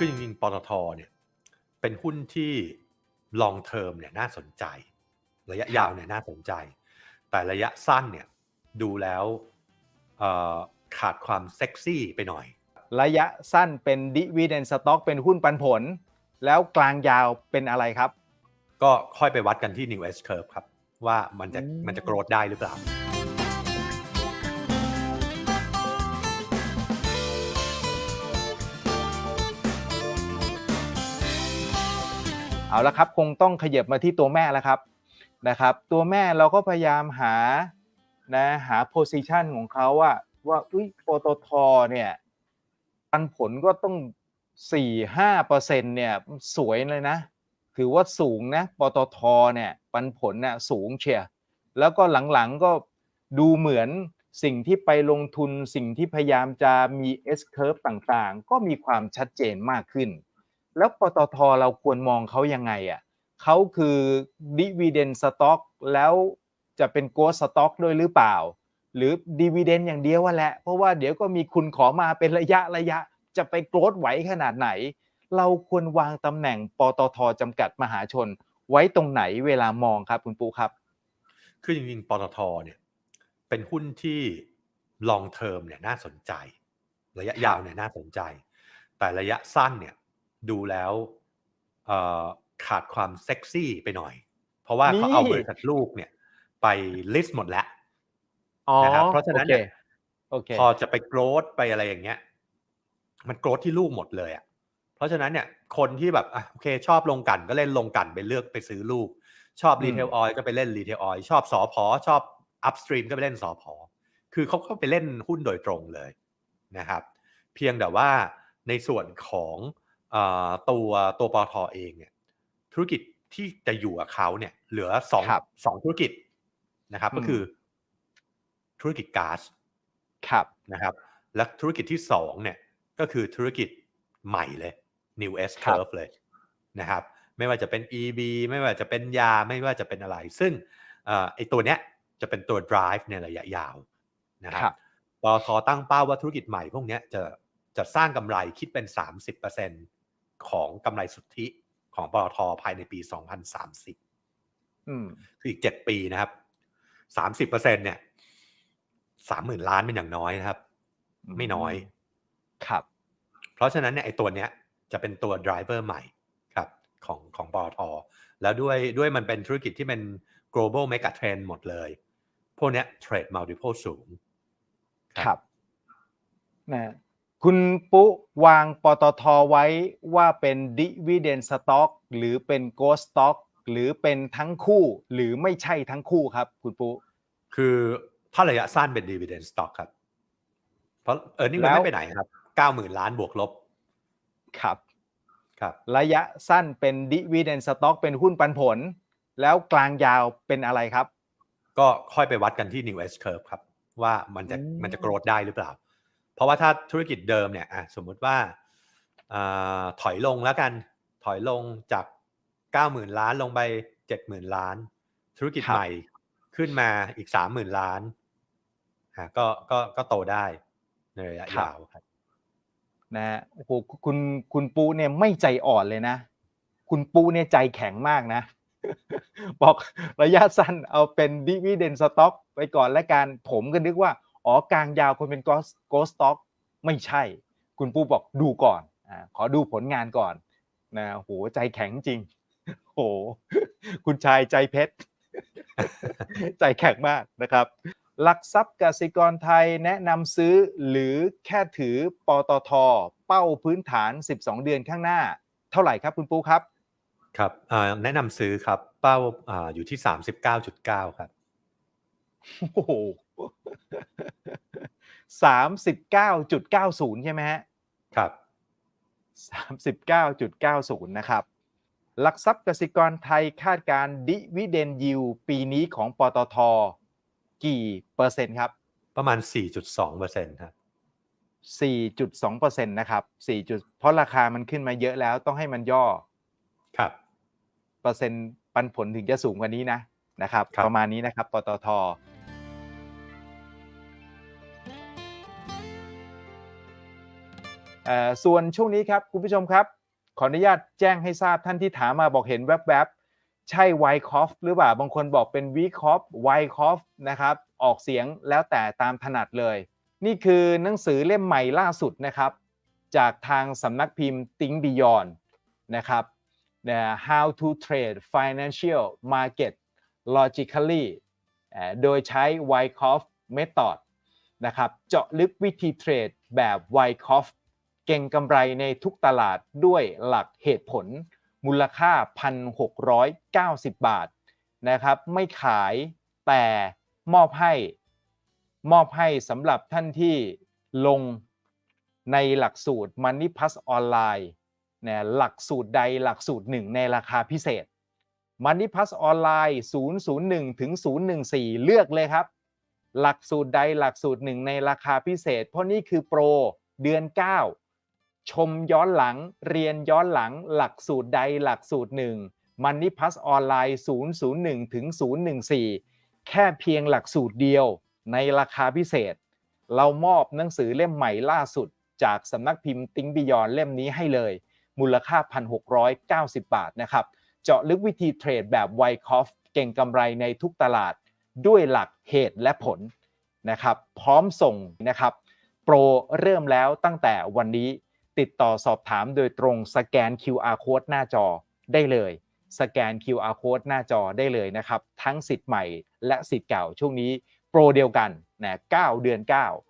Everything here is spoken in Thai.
คือจริงๆปตทเนี่ยเป็นหุ้นที่ long term เนี่ยน่าสนใจ ระยะยาวเนี่ยน่าสนใจ แต่ระยะสั้นเนี่ยดูแล้วเอ่อขาดความเซ็กซี่ไปหน่อย ระยะสั้นเป็นดิวิเดนสต็อกเป็นหุ้นปันผล แล้วกลางยาวเป็นอะไรครับ ก็ค่อยไปวัดกันที่ New S curve ครับ ว่ามันจะอืมมันจะโกรธได้หรือเปล่า เอาละครับคงต้องขยับมาที่ตัวแม่แล้วครับนะครับ ตัวแม่เราก็พยายามหานะหา position ของเขาว่าว่าอุ้ยปตทเนี่ยปันผลก็ต้อง4-5เปอร์เซ็นเนี่ยสวยเลยนะ ถือว่าสูงนะปตทเนี่ยปันผลน่ะสูงเชียร์แล้วก็หลังๆก็ดูเหมือนสิ่งที่ไปลงทุนสิ่งที่พยายามจะมี S curve ต่างๆ ก็มีความชัดเจนมากขึ้น แล้วปตทเราควรมองเขายังไงอะเขาคือ dividend stock แล้วจะเป็น growth stock ด้วยหรือเปล่า หรือ dividend อย่างเดียวว่าแหละเพราะว่าเดี๋ยวก็มีคุณขอมาเป็นระยะระยะจะไป growth ไหวขนาดไหน เราควรวางตำแหน่งปตทจำกัดมหาชน ไว้ตรงไหนเวลามองครับคุณปูครับ คือจริงๆปตทเนี่ยเป็นหุ้นที่ long term เนี่ยน่าสนใจ ระยะยาวเนี่ยน่าสนใจ แต่ระยะสั้นเนี่ย ดูแล้วเอ่อขาดความเซ็กซี่ไปหน่อย เพราะว่าเขาเอานี่บริษัทลูกเนี่ย ไป list หมดแล้วอ๋อนะครับเพราะฉะนั้นเนี่ยโอเคพอจะไปโกรธไปอะไรอย่างเงี้ย มันโกรธที่ลูกหมดเลยอะเพราะฉะนั้นเนี่ย คนที่แบบอะโอเค ชอบลงกลันก็เล่นลงกลันไปเลือกไปซื้อลูก ชอบอืมรีเทลออยก็ไปเล่นรีเทลออยชอบสอพอชอบอัพสตรีมก็ไปเล่นสอพอคือเขาก็ไปเล่นหุ้นโดยตรงเลยนะครับ เพียงแต่ว่าในส่วนของเอ่อ ตัวตัวปอทเองเนี่ยธุรกิจที่จะอยู่กับเขาเนี่ย เหลือสองครับสองธุรกิจนะครับ ก็อืมคือธุรกิจก๊าซครับนะครับ และธุรกิจที่สองเนี่ยก็คือธุรกิจใหม่เลย New S ครับ Curve เลยนะครับ ไม่ว่าจะเป็น EB ไม่ว่าจะเป็นยาไม่ว่าจะเป็นอะไร ซึ่งเอ่อไอตัวเนี้ยจะเป็นตัว drive ในระยะยาวนะคครัรับบปตทตั้งเป้าว่าธุรกิจใหม่พวกเนี้ยจะจะสร้างกำไรคิดเป็น 30% ของกำไรสุทธิของปตทภายในปี 2030อืมคืออีก 7 ปีนะครับ 30%เนี่ย30,000ล้านเป็นอย่างน้อยนะครับ ไม่น้อยครับ เพราะฉะนั้นเนี่ยไอ้ตัวเนี้ยจะเป็นตัว driver ใหม่ครับของของปอทแล้วด้วยด้วยมันเป็นธุรกิจที่เป็น global mega trend หมดเลย พวกเนี้ย trade multiple สูง ครับนะ คุณปุ๊วางปตทไว้ว่าเป็น dividend stock หรือเป็น ghost stock หรือเป็นทั้งคู่หรือไม่ใช่ทั้งคู่ครับ คุณปุ๊คือถ้าระยะสั้นเป็น dividend stock ครับ เพราะเออนี่มันแล้วไม่ไปไหนครับ90,000ล้านบวกลบ ครับ ครับ ระยะสั้นเป็น dividend stock เป็นหุ้นปันผล แล้วกลางยาวเป็นอะไรครับ ก็ค่อยไปวัดกันที่ New S curve ครับ ว่ามันจะอืมมันจะโกรธได้หรือเปล่า เพราะว่าถ้าธุรกิจเดิมเนี่ยอะสมมุติว่าอ่าถอยลงแล้วกันถอยลงจาก 90,000 ล้านลงไป 70,000 ล้าน ธุรกิจครับใหม่ขึ้นมาอีก 30,000 ล้านอะก็ก็ก็โตได้ในระยะยาวครับนะฮะโอ้โหคุณคุณปูเนี่ยไม่ใจอ่อนเลยนะ คุณปูเนี่ยใจแข็งมากนะ บอกระยะสั้นเอาเป็น dividend stock ไปก่อนและกันผมก็นึกว่า อ๋อกลางยาวคนเป็น ghost ghost stock ไม่ใช่ คุณปูบอกดูก่อนอ่าขอดูผลงานก่อนนะโอ้โหใจแข็งจริงโอ้โหคุณชายใจเพชร ใจแข็งมากนะครับ หลักทรัพย์กสิกรไทยแนะนำซื้อหรือแค่ถือปตท เป้าพื้นฐาน 12 เดือนข้างหน้า เท่าไหร่ครับคุณปูครับ ครับอ่าแนะนำซื้อครับเป้าอ่าอยู่ที่ 39.9 ครับโอ้โห สามสิบเก้าจุดเก้าศูนย์ใช่ไหมฮะครับสามสิบเก้าจุดเก้าศูนย์นะครับ หลักทรัพย์กสิกรไทยคาดการดิวิเดนยิวปีนี้ของปตทกี่เปอร์เซ็นต์ครับ ประมาณ 4.2%ครับ4.2%นะครับ4จุดเพราะราคามันขึ้นมาเยอะแล้วต้องให้มันย่อ ครับ เปอร์เซ็นต์ปันผลถึงจะสูงกว่านี้นะนะครับครับประมาณนี้นะครับปตท ส่วนช่วงนี้ครับคุณผู้ชมครับ ขออนุญาตแจ้งให้ทราบท่านที่ถามมาบอกเห็นแวบๆ ใช่ไวคอฟหรือเปล่า บางคนบอกเป็นวีคอฟไวคอฟนะครับ ออกเสียงแล้วแต่ตามถนัดเลย นี่คือหนังสือเล่มใหม่ล่าสุดนะครับ จากทางสำนักพิมพ์ Think Beyond นะครับ How to Trade Financial Market Logically โดยใช้ Wyckoff Method นะครับ เจาะลึกวิธีเทรดแบบ Wyckoff เก่งกำไรในทุกตลาดด้วยหลักเหตุผล มูลค่า 1,690 บาทนะครับ ไม่ขายแต่มอบให้มอบให้สำหรับท่านที่ลงในหลักสูตร Money Plus ออนไลน์เนี่ยหลักสูตรใดหลักสูตรหนึ่งในราคาพิเศษ Money Plus ออนไลน์001ถึง014 เลือกเลยครับ หลักสูตรใดหลักสูตรหนึ่งในราคาพิเศษ เพราะนี่คือโปรเดือน 9 ชมย้อนหลังเรียนย้อนหลังหลักสูตรใดหลักสูตรหนึ่ง Money Plus ออนไลน์001ถึง014 แค่เพียงหลักสูตรเดียวในราคาพิเศษ เรามอบหนังสือเล่มใหม่ล่าสุด จากสำนักพิมพ์ติ้งบิยอนเล่มนี้ให้เลย มูลค่า 1,690 บาทนะครับ เจาะลึกวิธีเทรดแบบไวคอฟเก่งกำไรในทุกตลาดด้วยหลักเหตุและผลนะครับ พร้อมส่งนะครับ โปรเริ่มแล้วตั้งแต่วันนี้ ติดต่อสอบถามโดยตรงสแกน QR code หน้าจอได้เลย สแกน QR code หน้าจอได้เลยนะครับ ทั้งสิทธิ์ใหม่และสิทธิ์เก่าช่วงนี้โปรเดียวกันนะ9เดือน 9